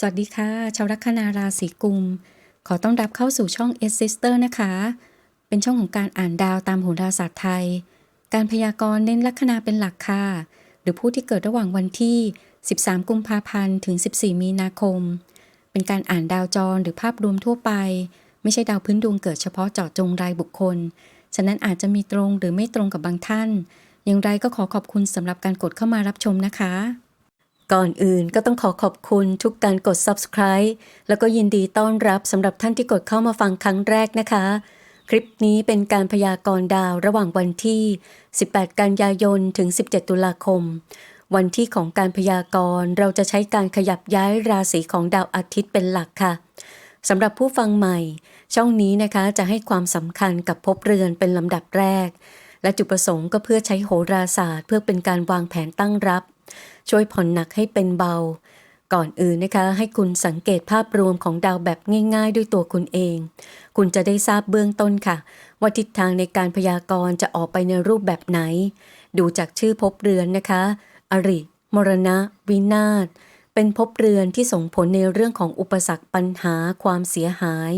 สวัสดีค่ะ ชาวลัคนาราศีกุม ขอต้อนรับเข้าสู่ช่อง S Sister นะคะ เป็นช่องของการอ่านดาวตามโหราศาสตร์ไทย การพยากรณ์เน้นลัคนาเป็นหลักค่ะ หรือผู้ที่เกิดระหว่างวันที่ 13 กุมภาพันธ์ ถึง 14 มีนาคม เป็นการอ่านดาวจรหรือภาพรวมทั่วไป ไม่ใช่ดาวพื้นดวงเกิดเฉพาะเจาะจงรายบุคคล ฉะนั้นอาจจะมีตรงหรือไม่ตรงกับบางท่าน อย่างไรก็ขอขอบคุณสำหรับการกดเข้ามารับชมนะคะ ก่อนอื่นก็ต้องขอขอบคุณทุกการกด subscribe แล้วก็ยินดีต้อนรับสำหรับท่านที่กดเข้ามาฟังครั้งแรกนะคะ คลิปนี้เป็นการพยากรณ์ดาวระหว่างวันที่ 18 กันยายน ถึง 17 ตุลาคม วันที่ของการพยากรณ์เราจะใช้การขยับย้ายราศีของดาวอาทิตย์เป็นหลักค่ะสำหรับผู้ฟังใหม่ ช่องนี้นะคะจะให้ความสำคัญกับภพเรือนเป็นลำดับแรก และจุดประสงค์ก็เพื่อใช้โหราศาสตร์ เพื่อเป็นการวางแผนตั้งรับ ช่วยผ่อนหนักให้เป็นเบา ก่อนอื่นนะคะ ให้คุณสังเกตภาพรวมของดาวแบบง่ายๆ ด้วยตัวคุณเอง คุณจะได้ทราบเบื้องต้นค่ะ ว่าทิศทางในการพยากรณ์จะออกไปในรูปแบบไหน ดูจากชื่อภพเรือนนะคะ อริ มรณะ วินาศเป็นภพเรือนที่ส่งผลในเรื่องของอุปสรรคปัญหาความเสียหาย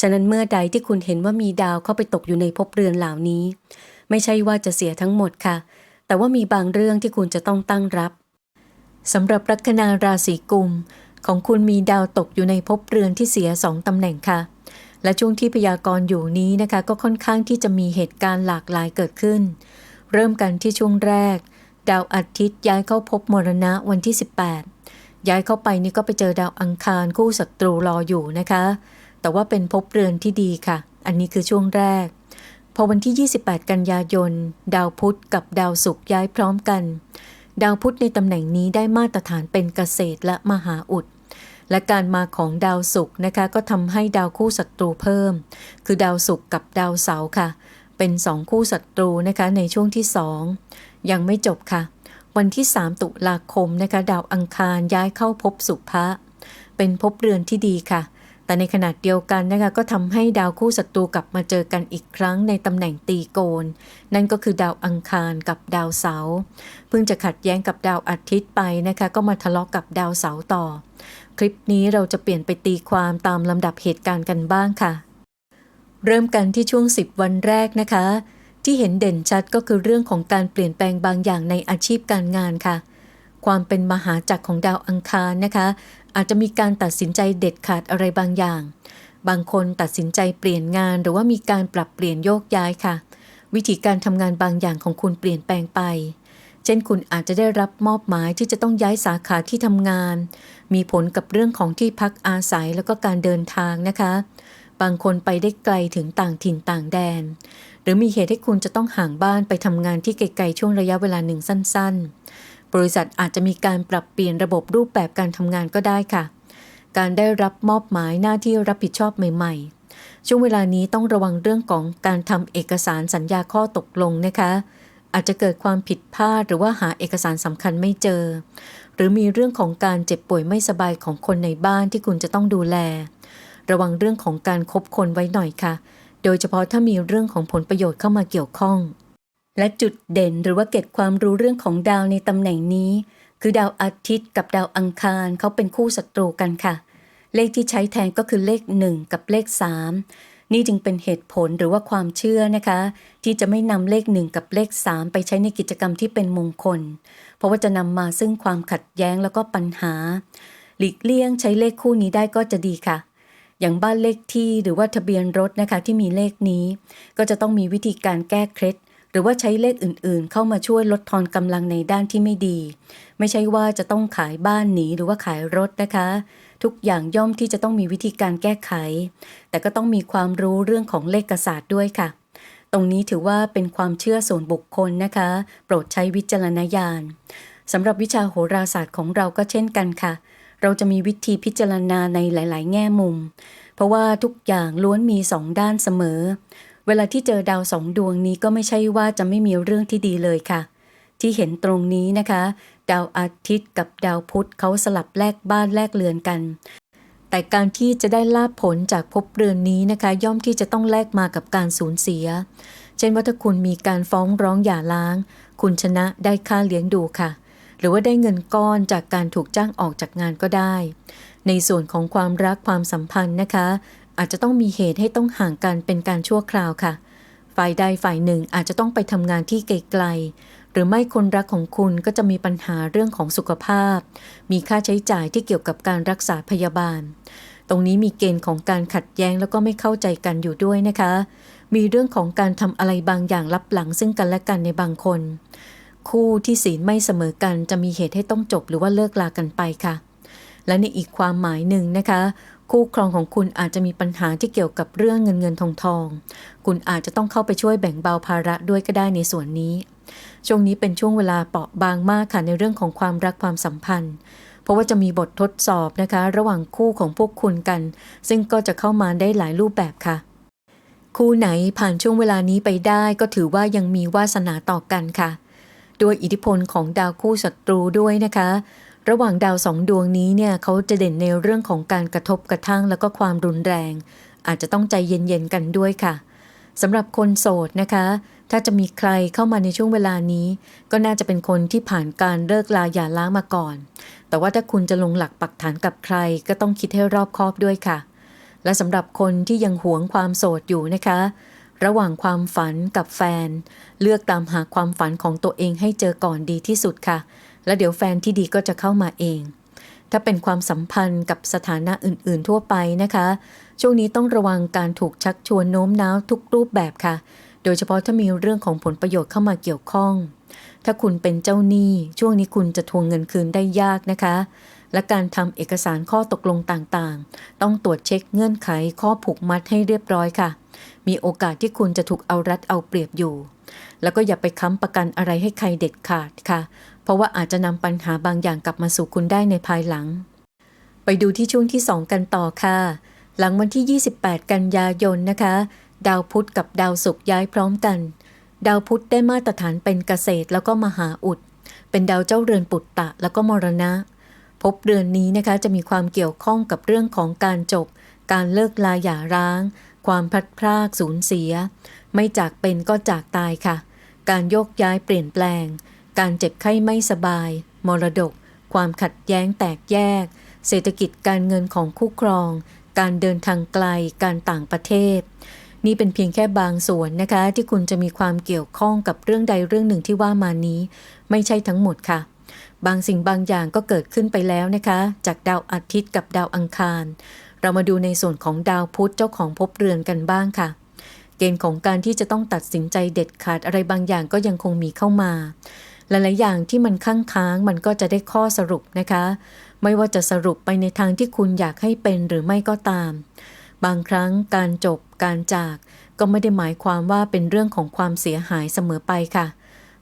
ฉะนั้นเมื่อใดที่คุณเห็นว่ามีดาวเข้าไปตกอยู่ในภพเรือนเหล่านี้ ไม่ใช่ว่าจะเสียทั้งหมดค่ะ แต่ว่ามีบางเรื่องที่คุณจะต้องตั้งรับ สำหรับลัคนาราศีกุม ของคุณมีดาวตกอยู่ในภพเรือนที่เสียสองตำแหน่งค่ะ และช่วงที่พยากรณ์อยู่นี้นะคะ ก็ค่อนข้างที่จะมีเหตุการณ์หลากหลายเกิดขึ้น เริ่มกันที่ช่วงแรก ดาวอาทิตย์ย้ายเข้าภพมรณะวันที่ 18 ย้ายเข้าไปนี่ก็ไปเจอดาวอังคารคู่ศัตรูรออยู่นะคะ แต่ว่าเป็นภพเรือนที่ดีค่ะ อันนี้คือช่วงแรก พอวันที่ 28 กันยายน ดาวพุธกับดาวศุกร์ย้ายพร้อมกัน ดาวพุธในตำแหน่งนี้ได้มาตรฐานเป็นเกษตรและมหาอุด และการมาของดาวศุกร์นะคะก็ทำให้ดาวคู่ศัตรูเพิ่ม คือดาวศุกร์กับดาวเสาร์ค่ะ เป็นสองคู่ศัตรูนะคะในช่วงที่สองยังไม่จบค่ะ วันที่ 3 ตุลาคมนะคะ ดาวอังคารย้ายเข้าภพสุภะเป็นภพเรือนที่ดีค่ะ แต่ในขณะเดียวกันนะคะก็ทำให้ดาวคู่ศัตรูกลับมาเจอกันอีกครั้งในตำแหน่งตีโกน นั่นก็คือดาวอังคารกับดาวเสาร์เพิ่งจะขัดแย้งกับดาวอาทิตย์ไปนะคะก็มาทะเลาะกกับดาวเสาร์ต่อ คลิปนี้เราจะเปลี่ยนไปตีความตามลำดับเหตุการณ์กันบ้างค่ะ เริ่มกันที่ช่วง 10 วันแรกนะคะ ที่เห็นเด่นชัดก็คือเรื่องของการเปลี่ยนแปลงบางอย่างในอาชีพการงานค่ะ ความเป็นมหาจักรของดาวอังคารนะคะ อาจจะมีการตัดสินใจเด็ดขาดอะไรบางอย่าง บางคนตัดสินใจเปลี่ยนงานหรือว่ามีการปรับเปลี่ยนโยกย้ายค่ะ วิธีการทำงานบางอย่างของคุณเปลี่ยนแปลงไป เช่นคุณอาจจะได้รับมอบหมายที่จะต้องย้ายสาขาที่ทำงาน มีผลกับเรื่องของที่พักอาศัยแล้วก็การเดินทางนะคะ บางคนไปได้ไกลถึงต่างถิ่นต่างแดน หรือมีเหตุให้คุณจะต้องห่างบ้านไปทำงานที่ไกลๆช่วงระยะเวลาหนึ่งสั้น ๆ บริษัทอาจจะมีการปรับเปลี่ยนระบบรูปแบบการทำงานก็ได้ค่ะ การได้รับมอบหมายหน้าที่รับผิดชอบใหม่ๆ ช่วงเวลานี้ต้องระวังเรื่องของการทำเอกสารสัญญาข้อตกลงนะคะ อาจจะเกิดความผิดพลาดหรือว่าหาเอกสารสำคัญไม่เจอ หรือมีเรื่องของการเจ็บป่วยไม่สบายของคนในบ้านที่คุณจะต้องดูแล ระวังเรื่องของการคบคนไว้หน่อยค่ะ โดยเฉพาะถ้ามีเรื่องของผลประโยชน์เข้ามาเกี่ยวข้อง และจุดเด่นหรือว่าเก็บความรู้เรื่องของดาวในตำแหน่งนี้ คือดาวอาทิตย์กับดาวอังคารเขาเป็นคู่ศัตรูกันค่ะ เลขที่ใช้แทนก็คือเลข 1 กับเลข 3 นี่จึงเป็นเหตุผลหรือว่าความเชื่อนะคะ ที่จะไม่นำเลข 1 กับเลข 3 ไปใช้ในกิจกรรมที่เป็นมงคล เพราะว่าจะนำมาซึ่งความขัดแย้งแล้วก็ปัญหา หลีกเลี่ยงใช้เลขคู่นี้ได้ก็จะดีค่ะอย่างบ้านเลขที่หรือว่าทะเบียนรถนะคะที่มีเลขนี้ ก็จะต้องมีวิธีการแก้เคล็ด หรือว่าใช้เลขอื่นๆ เข้ามาช่วยลดทอนกำลังในด้านที่ไม่ดี ไม่ใช่ว่าจะต้องขายบ้านหนีหรือว่าขายรถนะคะ ทุกอย่างย่อมที่จะต้องมีวิธีการแก้ไข แต่ก็ต้องมีความรู้เรื่องของเลขศาสตร์ด้วยค่ะ ตรงนี้ถือว่าเป็นความเชื่อส่วนบุคคลนะคะ โปรดใช้วิจารณญาณสำหรับวิชาโหราศาสตร์ของเราก็เช่นกันค่ะ เราจะมีวิธีพิจารณาในหลาย ๆ แง่มุม เพราะว่าทุกอย่างล้วนมีสองด้านเสมอ เวลาที่เจอดาวสองดวงนี้ก็ไม่ใช่ว่าจะไม่มีเรื่องที่ดีเลยค่ะ ที่เห็นตรงนี้นะคะ ดาวอาทิตย์กับดาวพุธเขาสลับแลกบ้านแลกเรือนกัน แต่การที่จะได้ลาบผลจากภพเรือนนี้นะคะ ย่อมที่จะต้องแลกมากับการสูญเสีย เช่นว่าถ้าคุณมีการฟ้องร้องหย่าร้าง คุณชนะได้ค่าเลี้ยงดูค่ะ หรือว่าได้เงินก้อนจากการถูกจ้างออกจากงานก็ได้ในส่วนของความรักความสัมพันธ์นะคะ อาจจะต้องมีเหตุให้ต้องห่างกันเป็นการชั่วคราวค่ะ ฝ่ายใดฝ่ายหนึ่งอาจจะต้องไปทำงานที่ไกลๆ หรือไม่คนรักของคุณก็จะมีปัญหาเรื่องของสุขภาพ มีค่าใช้จ่ายที่เกี่ยวกับการรักษาพยาบาล ตรงนี้มีเกณฑ์ของการขัดแย้งแล้วก็ไม่เข้าใจกันอยู่ด้วยนะคะ มีเรื่องของการทำอะไรบางอย่างลับหลังซึ่งกันและกันในบางคน คู่ที่ศีลไม่เสมอกันจะมีเหตุให้ต้องจบหรือว่าเลิกลากันไปค่ะและในอีกความหมายหนึ่งนะคะ คู่ครองของคุณอาจจะมีปัญหาที่เกี่ยวกับเรื่องเงินเงินทองทอง คุณอาจจะต้องเข้าไปช่วยแบ่งเบาภาระด้วยก็ได้ในส่วนนี้ ช่วงนี้เป็นช่วงเวลาเปราะบางมากค่ะในเรื่องของความรักความสัมพันธ์ เพราะว่าจะมีบททดสอบนะคะ ระหว่างคู่ของพวกคุณกัน ซึ่งก็จะเข้ามาได้หลายรูปแบบค่ะ คู่ไหนผ่านช่วงเวลานี้ไปได้ก็ถือว่ายังมีวาสนาต่อกันค่ะ ด้วยอิทธิพลของดาวคู่ศัตรูด้วยนะคะ ระหว่างดาวสองดวงนี้เนี่ยเขาจะเด่นในเรื่องของการกระทบกระทั่งแล้วก็ความรุนแรง อาจจะต้องใจเย็นๆกันด้วยค่ะสำหรับคนโสดนะคะ ถ้าจะมีใครเข้ามาในช่วงเวลานี้ ก็น่าจะเป็นคนที่ผ่านการเลิกลาหย่าร้างมาก่อน แต่ว่าถ้าคุณจะลงหลักปักฐานกับใคร ก็ต้องคิดให้รอบคอบด้วยค่ะ และสำหรับคนที่ยังหวงความโสดอยู่นะคะ ระหว่างความฝันกับแฟน เลือกตามหาความฝันของตัวเองให้เจอก่อนดีที่สุดค่ะ และเดี๋ยวแฟนที่ดีก็จะเข้ามาเอง ถ้าเป็นความสัมพันธ์กับสถานะอื่นๆทั่วไปนะคะ ช่วงนี้ต้องระวังการถูกชักชวนโน้มน้าวทุกรูปแบบค่ะ โดยเฉพาะถ้ามีเรื่องของผลประโยชน์เข้ามาเกี่ยวข้อง ถ้าคุณเป็นเจ้าหนี้ช่วงนี้คุณจะทวงเงินคืนได้ยากนะคะ และการทำเอกสารข้อตกลงต่างๆ ต้องตรวจเช็คเงื่อนไขข้อผูกมัดให้เรียบร้อยค่ะ มีโอกาสที่คุณจะถูกเอารัดเอาเปรียบอยู่แล้วก็อย่าไปค้ำประกันอะไรให้ใครเด็ดขาดค่ะ ราะว่าอาจจะนำปัญหาบางอย่างกลับมาสู่คุณได้ในภายหลัง ไปดูที่ช่วงที่ 2 กันต่อค่ะ หลังวันที่ 28 กันยายนนะคะ ดาวพุธกับดาวศุกร์ย้ายพร้อมกัน ดาวพุธได้มาตรฐานเป็นเกษตรแล้วก็มหาอุด เป็นดาวเจ้าเรือนปุตตะแล้วก็มรณะ พบเรือนนี้นะคะจะมีความเกี่ยวข้องกับเรื่องของการจบ การเลิกลาหย่าร้าง ความพลัดพรากสูญเสีย ไม่จากเป็นก็จากตายค่ะ การโยกย้ายเปลี่ยนแปลง การเจ็บไข้ไม่สบาย มรดก ความขัดแย้งแตกแยก เศรษฐกิจการเงินของคู่ครอง การเดินทางไกล การต่างประเทศ นี่เป็นเพียงแค่บางส่วนนะคะ ที่คุณจะมีความเกี่ยวข้องกับเรื่องใดเรื่องหนึ่งที่ว่ามานี้ ไม่ใช่ทั้งหมดค่ะ บางสิ่งบางอย่างก็เกิดขึ้นไปแล้วนะคะ จากดาวอาทิตย์กับดาวอังคาร เรามาดูในส่วนของดาวพุธเจ้าของภพเรือนกันบ้างค่ะเกณฑ์ของการที่จะต้องตัดสินใจเด็ดขาดอะไรบางอย่างก็ยังคงมีเข้ามา หลาย ๆ อย่างที่มันค้างค้างมันก็จะได้ข้อสรุปนะคะ ไม่ว่าจะสรุปไปในทางที่คุณอยากให้เป็นหรือไม่ก็ตาม บางครั้งการจบการจากก็ไม่ได้หมายความว่าเป็นเรื่องของความเสียหายเสมอไปค่ะ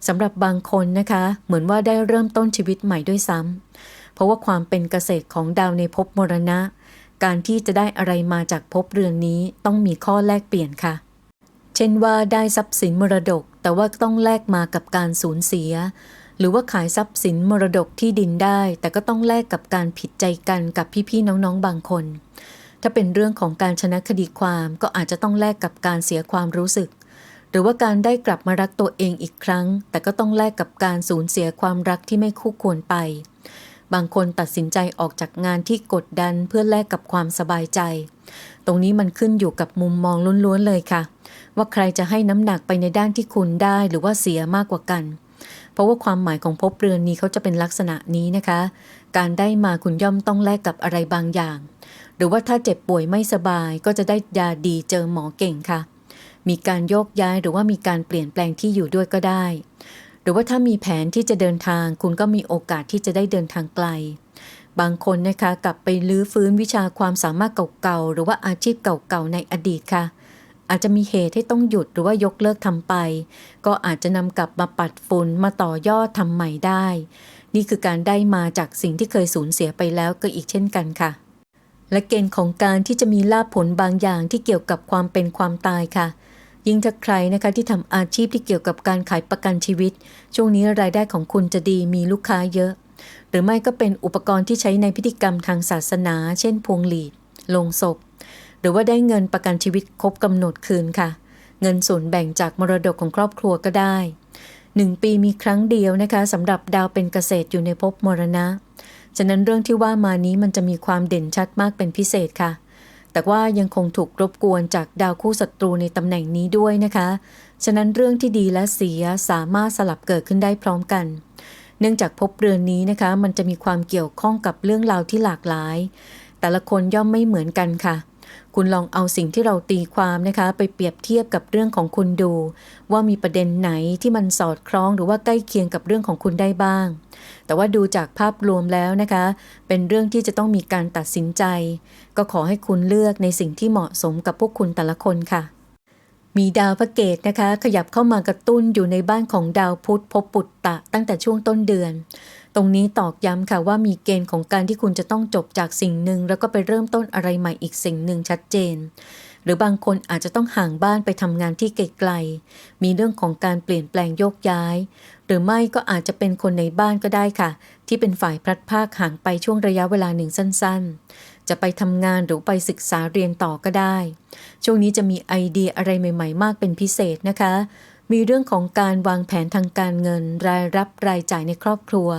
สำหรับบางคนนะคะ เหมือนว่าได้เริ่มต้นชีวิตใหม่ด้วยซ้ำเพราะว่าความเป็นเกษตรของดาวในภพมรณะ การที่จะได้อะไรมาจากภพเรือนนี้ต้องมีข้อแลกเปลี่ยนค่ะ เช่นว่าได้ทรัพย์สินมรดก แต่ว่าต้องแลกมากับการสูญเสีย หรือว่าขายทรัพย์สินมรดกที่ดินได้ แต่ก็ต้องแลกกับการผิดใจกันกับพี่ๆน้องๆบางคน ถ้าเป็นเรื่องของการชนะคดีความก็อาจจะต้องแลกกับการเสียความรู้สึก หรือว่าการได้กลับมารักตัวเองอีกครั้ง แต่ก็ต้องแลกกับการสูญเสียความรักที่ไม่คู่ควรไป บางคนตัดสินใจออกจากงานที่กดดันเพื่อแลกกับความสบายใจ ตรงนี้มันขึ้นอยู่กับมุมมองล้วนๆเลยค่ะ ว่าใครจะให้น้ำหนักไปในด้านที่คุณได้หรือว่าเสียมากกว่ากัน เพราะว่าความหมายของภพเรือนนี้เขาจะเป็นลักษณะนี้นะคะ การได้มาคุณย่อมต้องแลกกับอะไรบางอย่าง หรือว่าถ้าเจ็บป่วยไม่สบายก็จะได้ยาดีเจอหมอเก่งค่ะ มีการโยกย้ายหรือว่ามีการเปลี่ยนแปลงที่อยู่ด้วยก็ได้ หรือว่าถ้ามีแผนที่จะเดินทาง คุณก็มีโอกาสที่จะได้เดินทางไกล บางคนนะคะกลับไปลื้อฟื้นวิชาความสามารถเก่าๆ หรือว่าอาชีพเก่าๆ ในอดีตค่ะ อาจจะมีเหตุให้ต้องหยุดหรือว่ายกเลิกทำไป ก็อาจจะนำกลับมาปัดฝุ่นมาต่อยอดทำใหม่ได้ นี่คือการได้มาจากสิ่งที่เคยสูญเสียไปแล้วก็อีกเช่นกันค่ะ และเกณฑ์ของการที่จะมีลาภผลบางอย่างที่เกี่ยวกับความเป็นความตายค่ะยิ่งถ้าใครนะคะที่ทำอาชีพที่เกี่ยวกับการขายประกันชีวิต ช่วงนี้รายได้ของคุณจะดีมีลูกค้าเยอะ หรือไม่ก็เป็นอุปกรณ์ที่ใช้ในพิธีกรรมทางศาสนา เช่น พวงหลีดลงศพ หรือว่าได้เงินประกันชีวิตครบกำหนดคืนค่ะ เงินส่วนแบ่งจากมรดกของครอบครัวก็ได้หนึ่งปีมีครั้งเดียวนะคะสำหรับดาวเป็นเกษตรอยู่ในภพมรณะ ฉะนั้นเรื่องที่ว่ามานี้มันจะมีความเด่นชัดมากเป็นพิเศษค่ะ แต่ว่ายังคงถูกรบกวนจากดาวคู่ศัตรูในตำแหน่งนี้ด้วยนะคะ ฉะนั้นเรื่องที่ดีและเสียสามารถสลับเกิดขึ้นได้พร้อมกัน เนื่องจากภพเรือนนี้นะคะ มันจะมีความเกี่ยวข้องกับเรื่องราวที่หลากหลาย แต่ละคนย่อมไม่เหมือนกันค่ะ คุณลองเอาสิ่งที่เราตีความนะคะ ไปเปรียบเทียบกับเรื่องของคุณดู ว่ามีประเด็นไหนที่มันสอดคล้องหรือว่าใกล้เคียงกับเรื่องของคุณได้บ้าง แต่ว่าดูจากภาพรวมแล้วนะคะ เป็นเรื่องที่จะต้องมีการตัดสินใจ ก็ขอให้คุณเลือกในสิ่งที่เหมาะสมกับพวกคุณแต่ละคนค่ะ มีดาวพระเกตนะคะ ขยับเข้ามากระตุ้นอยู่ในบ้านของดาวพุธภพปุตตะตั้งแต่ช่วงต้นเดือน ตรงนี้ตอกย้ำค่ะว่ามีเกณฑ์ของการที่คุณจะต้องจบจากสิ่งหนึ่ง แล้วก็ไปเริ่มต้นอะไรใหม่อีกสิ่งหนึ่งชัดเจน หรือบางคนอาจจะต้องห่างบ้านไปทำงานที่ไกลๆมีเรื่องของการเปลี่ยนแปลงโยกย้าย หรือไม่ก็อาจจะเป็นคนในบ้านก็ได้ค่ะ ที่เป็นฝ่ายพลัดพรากห่างไปช่วงระยะเวลาหนึ่งสั้น ๆ จะไปทำงานหรือไปศึกษาเรียนต่อก็ได้ ช่วงนี้จะมีไอเดียอะไรใหม่ ๆ มากเป็นพิเศษนะคะ มีเรื่องของการวางแผนทางการเงิน รายรับรายจ่ายในครอบครัว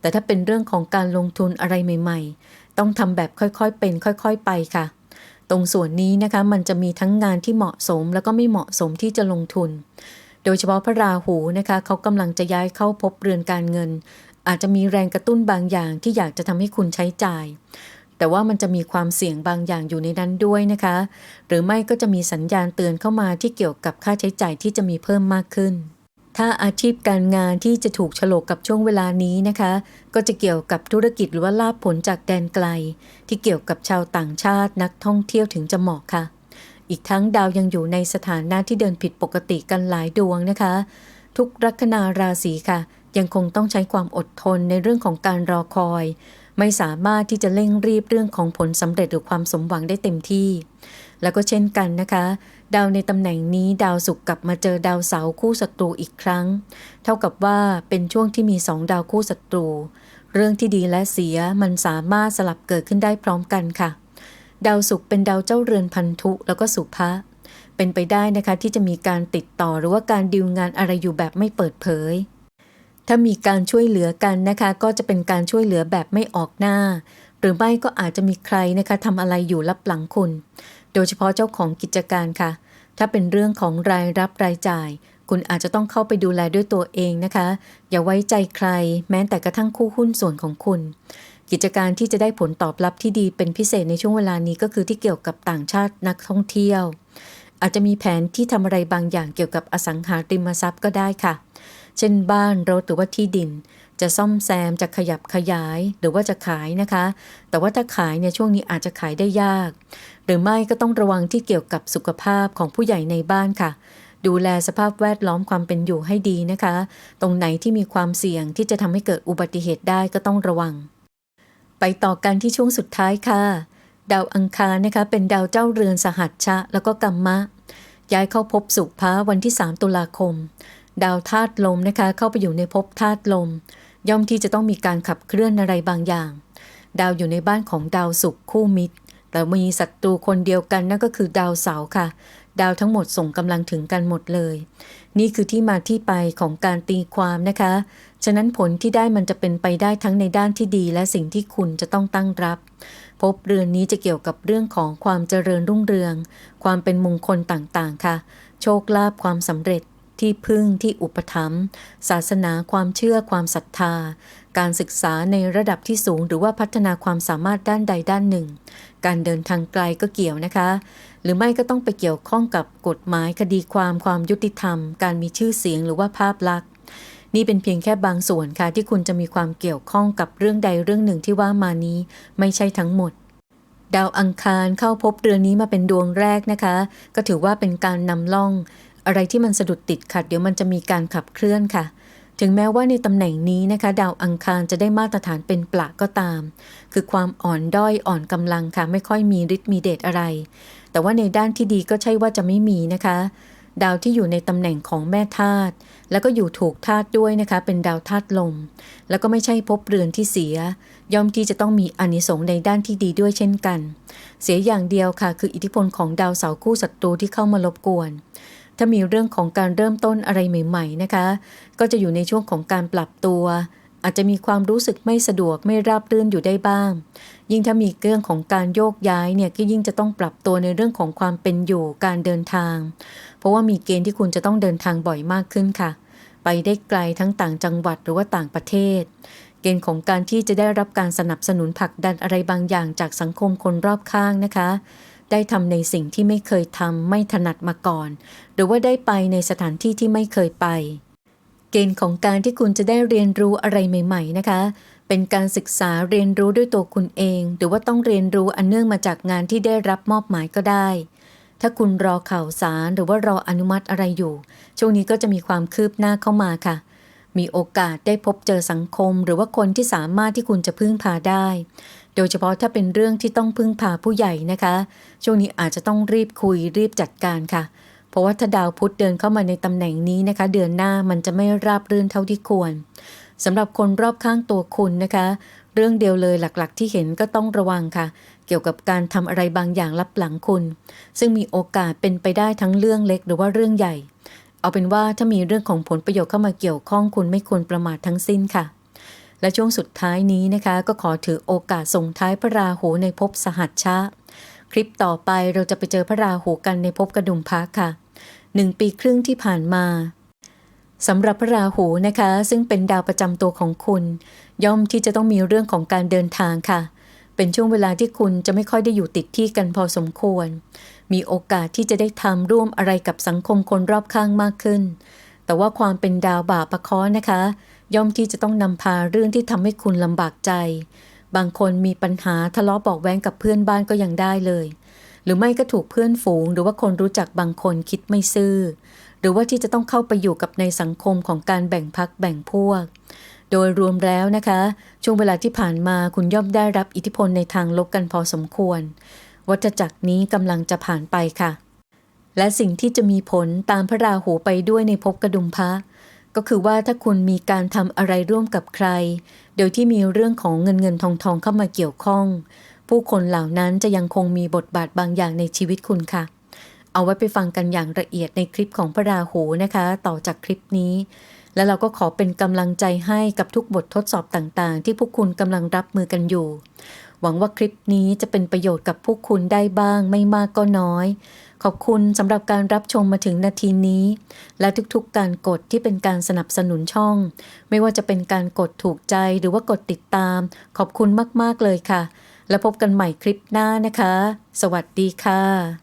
แต่ถ้าเป็นเรื่องของการลงทุนอะไรใหม่ ๆ ต้องทำแบบค่อยๆเป็น ค่อย ๆ ไปค่ะ ตรงส่วนนี้นะคะมันจะมีทั้งงานที่เหมาะสมแล้วก็ไม่เหมาะสมที่จะลงทุน โดยเฉพาะพระราหูนะคะเขากำลังจะย้ายเข้าพบเรือนการเงินอาจจะมีแรงกระตุ้นบางอย่างที่อยากจะทำให้คุณใช้จ่าย แต่ว่ามันจะมีความเสี่ยงบางอย่างอยู่ในนั้นด้วยนะคะ หรือไม่ก็จะมีสัญญาณเตือนเข้ามาที่เกี่ยวกับค่าใช้จ่ายที่จะมีเพิ่มมากขึ้น ถ้าอาชีพการงานที่จะถูกฉลกกับช่วงเวลานี้นะคะ ก็จะเกี่ยวกับธุรกิจหรือว่าลาบผลจากแดนไกล ที่เกี่ยวกับชาวต่างชาตินักท่องเที่ยวถึงจะเหมาะค่ะ อีกทั้งดาวยังอยู่ในสถานะที่เดินผิดปกติกันหลายดวงนะคะ ทุกลัคนาราศีค่ะยังคงต้องใช้ความอดทนในเรื่องของการรอคอย ไม่สามารถที่จะเร่งรีบเรื่องของผลสำเร็จหรือความสมหวังได้เต็มที่ แล้วก็เช่นกันนะคะ ดาวในตำแหน่งนี้ดาวศุกร์กลับมาเจอดาวเสาร์คู่ศัตรูอีกครั้ง เท่ากับว่าเป็นช่วงที่มีสองดาวคู่ศัตรู เรื่องที่ดีและเสียมันสามารถสลับเกิดขึ้นได้พร้อมกันค่ะ ดาวศุกร์เป็นดาวเจ้าเรือนพันธุแล้วก็สุภะเป็นไปได้นะคะที่จะมีการติดต่อหรือว่าการดิวงานอะไรอยู่แบบไม่เปิดเผย ถ้ามีการช่วยเหลือกันนะคะ ก็จะเป็นการช่วยเหลือแบบไม่ออกหน้า หรือไม่ก็อาจจะมีใครนะคะทำอะไรอยู่ลับหลังคุณ โดยเฉพาะเจ้าของกิจการค่ะ ถ้าเป็นเรื่องของรายรับรายจ่าย คุณอาจจะต้องเข้าไปดูแลด้วยตัวเองนะคะ อย่าไว้ใจใคร แม้แต่กระทั่งคู่หุ้นส่วนของคุณ กิจการที่จะได้ผลตอบรับที่ดีเป็นพิเศษในช่วงเวลานี้ก็คือที่เกี่ยวกับต่างชาตินักท่องเที่ยว อาจจะมีแผนที่ทำอะไรบางอย่างเกี่ยวกับอสังหาริมทรัพย์ก็ได้ค่ะ เช่นบ้านรถหรือว่าที่ดิน จะซ่อมแซมจะขยับขยายหรือว่าจะขายนะคะ แต่ว่าถ้าขายเนี่ยช่วงนี้อาจจะขายได้ยาก หรือไม่ก็ต้องระวังที่เกี่ยวกับสุขภาพของผู้ใหญ่ในบ้านค่ะ ดูแลสภาพแวดล้อมความเป็นอยู่ให้ดีนะคะ ตรงไหนที่มีความเสี่ยงที่จะทำให้เกิดอุบัติเหตุได้ก็ต้องระวัง ไปต่อกันที่ช่วงสุดท้ายค่ะดาวอังคารนะคะเป็นดาวเจ้าเรือนสหัชชะ แล้วก็กัมมะ ย้ายเข้าพบสุภะวันที่ 3 ตุลาคม ดาวธาตุลมนะคะ เข้าไปอยู่ในภพธาตุลม ย่อมที่จะต้องมีการขับเคลื่อนอะไรบางอย่าง ดาวอยู่ในบ้านของดาวศุกร์คู่มิตรแต่มีศัตรูคนเดียวกันนั่นก็คือดาวเสาร์ค่ะ ดาวทั้งหมดส่งกำลังถึงกันหมดเลย นี่คือที่มาที่ไปของการตีความนะคะ ฉะนั้นผลที่ได้มันจะเป็นไปได้ทั้งในด้านที่ดีและสิ่งที่คุณจะต้องตั้งรับ พบเรือนนี้จะเกี่ยวกับเรื่องของความเจริญรุ่งเรือง ความเป็นมงคลต่างๆค่ะ โชคลาภความสำเร็จ ที่พึ่งที่อุปถัมภ์ศาสนาความเชื่อความศรัทธา การศึกษาในระดับที่สูง หรือว่าพัฒนาความสามารถด้านใดด้านหนึ่ง การเดินทางไกลก็เกี่ยวนะคะ หรือไม่ก็ต้องไปเกี่ยวข้องกับกฎหมายคดีความความยุติธรรม การมีชื่อเสียงหรือว่าภาพลักษณ์นี่เป็นเพียงแค่บางส่วนค่ะที่คุณจะมีความเกี่ยวข้องกับเรื่องใดเรื่องหนึ่งที่ว่ามานี้ ไม่ใช่ทั้งหมด ดาวอังคารเข้าพบเรือนนี้มาเป็นดวงแรกนะคะ ก็ถือว่าเป็นการนำล่อง อะไรที่มันสะดุดติดขัดเดี๋ยวมันจะมีการขับเคลื่อนค่ะ ถึงแม้ว่าในตำแหน่งนี้นะคะ ดาวอังคารจะได้มาตรฐานเป็นปละก็ตาม คือความอ่อนด้อยอ่อนกำลังค่ะ ไม่ค่อยมีฤทธิ์มีเดชอะไร แต่ว่าในด้านที่ดีก็ใช่ว่าจะไม่มีนะคะดาวที่อยู่ในตำแหน่งของแม่ธาตุแล้วก็อยู่ถูกธาตุด้วยนะคะ เป็นดาวธาตุลม แล้วก็ไม่ใช่ภพเรือนที่เสีย ย่อมที่จะต้องมีอนิสงส์ในด้านที่ดีด้วยเช่นกัน เสียอย่างเดียวค่ะ คืออิทธิพลของดาวเสาคู่ศัตรูที่เข้ามารบกวน ถ้ามีเรื่องของการเริ่มต้นอะไรใหม่ ๆ นะคะ ก็จะอยู่ในช่วงของการปรับตัว อาจจะมีความรู้สึกไม่สะดวกไม่ราบรื่นอยู่ได้บ้าง ยิ่งถ้ามีเรื่องของการโยกย้ายเนี่ยก็ยิ่งจะต้องปรับตัวในเรื่องของความเป็นอยู่การเดินทาง เพราะว่ามีเกณฑ์ที่คุณจะต้องเดินทางบ่อยมากขึ้นค่ะ ไปได้ไกลทั้งต่างจังหวัดหรือว่าต่างประเทศ เกณฑ์ของการที่จะได้รับการสนับสนุนผลักดันอะไรบางอย่างจากสังคมคนรอบข้างนะคะ ได้ทำในสิ่งที่ไม่เคยทำไม่ถนัดมาก่อน หรือว่าได้ไปในสถานที่ที่ไม่เคยไป เกณฑ์ของการที่คุณจะได้เรียนรู้อะไรใหม่ ๆ นะคะ เป็นการศึกษาเรียนรู้ด้วยตัวคุณเอง หรือว่าต้องเรียนรู้อันเนื่องมาจากงานที่ได้รับมอบหมายก็ได้ ถ้าคุณรอข่าวสารหรือว่ารออนุมัติอะไรอยู่ ช่วงนี้ก็จะมีความคืบหน้าเข้ามาค่ะมีโอกาสได้พบเจอสังคม หรือว่าคนที่สามารถที่คุณจะพึ่งพาได้ โดยเฉพาะถ้าเป็นเรื่องที่ต้องพึ่งพาผู้ใหญ่นะคะ ช่วงนี้อาจจะต้องรีบคุยรีบจัดการค่ะ เพราะว่าถ้าดาวพุธเดินเข้ามาในตำแหน่งนี้นะคะ เดือนหน้ามันจะไม่ราบรื่นเท่าที่ควรสำหรับคนรอบข้างตัวคุณนะคะ เรื่องเดียวเลยหลักๆ ที่เห็นก็ต้องระวังค่ะ เกี่ยวกับการทำอะไรบางอย่างลับหลังคุณ ซึ่งมีโอกาสเป็นไปได้ทั้งเรื่องเล็กหรือว่าเรื่องใหญ่ เอาเป็นว่าถ้ามีเรื่องของผลประโยชน์เข้ามาเกี่ยวข้องคุณไม่ควรประมาททั้งสิ้นค่ะ และช่วงสุดท้ายนี้นะคะ ก็ขอถือโอกาสส่งท้ายพระราหูในภพสหัชชะ คลิปต่อไปเราจะไปเจอพระราหูกันในภพกระดุมพักค่ะหนึ่งปีครึ่งที่ผ่านมาสำหรับพระราหูนะคะ ซึ่งเป็นดาวประจำตัวของคุณ ย่อมที่จะต้องมีเรื่องของการเดินทางค่ะ เป็นช่วงเวลาที่คุณจะไม่ค่อยได้อยู่ติดที่กันพอสมควร มีโอกาสที่จะได้ทำร่วมอะไรกับสังคมคนรอบข้างมากขึ้น แต่ว่าความเป็นดาวบาปะเคอนะคะ ย่อมที่จะต้องนำพาเรื่องที่ทำให้คุณลำบากใจ บางคนมีปัญหาทะเลาะบอกแว้งกับเพื่อนบ้านก็ยังได้เลย หรือไม่ก็ถูกเพื่อนฝูง หรือว่าคนรู้จักบางคนคิดไม่ซื่อ หรือว่าที่จะต้องเข้าไปอยู่กับในสังคมของการแบ่งพักแบ่งพวก โดยรวมแล้วนะคะ ช่วงเวลาที่ผ่านมาคุณย่อมได้รับอิทธิพลในทางลบกันพอสมควร วัฏจักรนี้กำลังจะผ่านไปค่ะและสิ่งที่จะมีผลตามพระราหูไปด้วยในภพกระดุมพระ ก็คือว่าถ้าคุณมีการทำอะไรร่วมกับใคร โดยที่มีเรื่องของเงินเงินทองทองเข้ามาเกี่ยวข้อง ผู้คนเหล่านั้นจะยังคงมีบทบาทบางอย่างในชีวิตคุณค่ะ เอาไว้ไปฟังกันอย่างละเอียดในคลิปของพระราหูนะคะ ต่อจากคลิปนี้ และเราก็ขอเป็นกำลังใจให้กับทุกบททดสอบต่างๆ ที่พวกคุณกำลังรับมือกันอยู่ หวังว่าคลิปนี้จะเป็นประโยชน์กับพวกคุณได้บ้างไม่มากก็น้อย ขอบคุณสำหรับการรับชมมาถึงนาทีนี้ และทุกๆการกดที่เป็นการสนับสนุนช่อง ไม่ว่าจะเป็นการกดถูกใจหรือว่ากดติดตาม ขอบคุณมากๆเลยค่ะ และพบกันใหม่คลิปหน้านะคะ สวัสดีค่ะ